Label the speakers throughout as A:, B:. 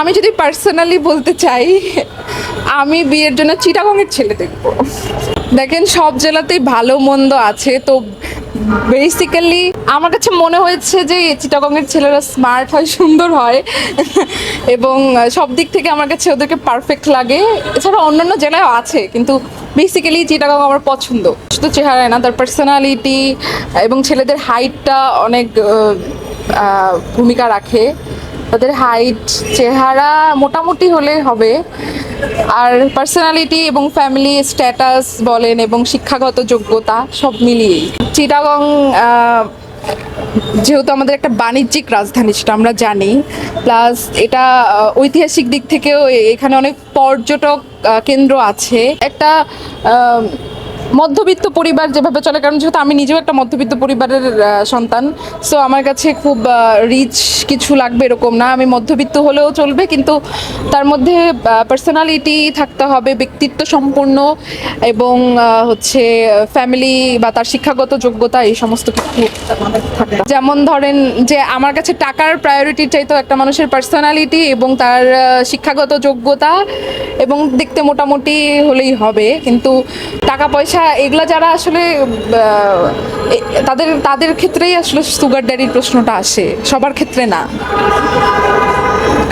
A: আমি যদি পার্সোনালি বলতে চাই, আমি বিয়ের জন্য চিটাগংয়ের ছেলে দেখব। দেখেন, সব জেলাতেই ভালো মন্দ আছে, তো বেসিক্যালি আমার কাছে মনে হয়েছে যে চিটাগংয়ের ছেলেরা স্মার্ট হয়, সুন্দর হয়, এবং সব দিক থেকে আমার কাছে ওদেরকে পারফেক্ট লাগে। এছাড়া অন্যান্য জেলায়ও আছে, কিন্তু বেসিক্যালি চিটাগং আমার পছন্দ। শুধু চেহারায় না, তার পার্সোনালিটি এবং ছেলেদের হাইটটা অনেক ভূমিকা রাখে। তাদের হাইট চেহারা মোটামুটি হলে হবে। আর পার্সোনালিটি এবং ফ্যামিলি স্ট্যাটাস বলেন এবং শিক্ষাগত যোগ্যতা সব মিলিয়েই। চিটাগং যেহেতু আমাদের একটা বাণিজ্যিক রাজধানী, সেটা আমরা জানি। প্লাস এটা ঐতিহাসিক দিক থেকেও এখানে অনেক পর্যটক কেন্দ্র আছে। একটা মধ্যবিত্ত পরিবার যেভাবে চলে, কারণ যেহেতু আমি নিজেও একটা মধ্যবিত্ত পরিবারের সন্তান সো আমার কাছে খুব রিচ কিছু লাগবে এরকম না। আমি মধ্যবিত্ত হলেও চলবে, কিন্তু তার মধ্যে পার্সোনালিটি থাকতে হবে, ব্যক্তিত্ব সম্পূর্ণ এবং হচ্ছে ফ্যামিলি বা তার শিক্ষাগত যোগ্যতা, এই সমস্ত কিছু যেমন ধরেন যে আমার কাছে টাকার প্রায়োরিটি চাইতো একটা মানুষের পার্সোনালিটি এবং তার শিক্ষাগত যোগ্যতা এবং দেখতে মোটামুটি হলেই হবে। কিন্তু টাকা পয়সা এগুলা যারা আসলে তাদের তাদের ক্ষেত্রেই আসলে সুগার ড্যাডির প্রশ্নটা আসে সবার ক্ষেত্রে না?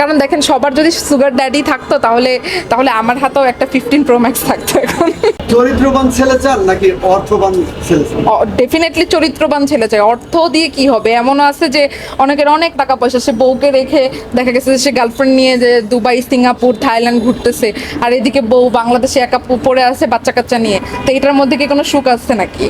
A: কারণ দেখেন সবার যদি সুগার ড্যাডি থাকতো তাহলে তাহলে আমার হাতেও একটা ফিফটিন প্রো ম্যাক্স থাকতো এখন।
B: চরিত্রবান ছেলে চান নাকি অর্থবান ছেলে চান?
A: ডেফিনেটলি চরিত্রবান ছেলে চাই। অর্থ দিয়ে কি হবে? এমনও আছে যে অনেকের অনেক টাকা পয়সা সে বউকে রেখে দেখা গেছে যে সে গার্লফ্রেন্ড নিয়ে যে দুবাই সিঙ্গাপুর থাইল্যান্ড ঘুরতেছে। আর এদিকে বউ বাংলাদেশে একা পড়ে আছে বাচ্চা কাচ্চা নিয়ে। তো এটার মধ্যে কি কোনো সুখ আছে নাকি?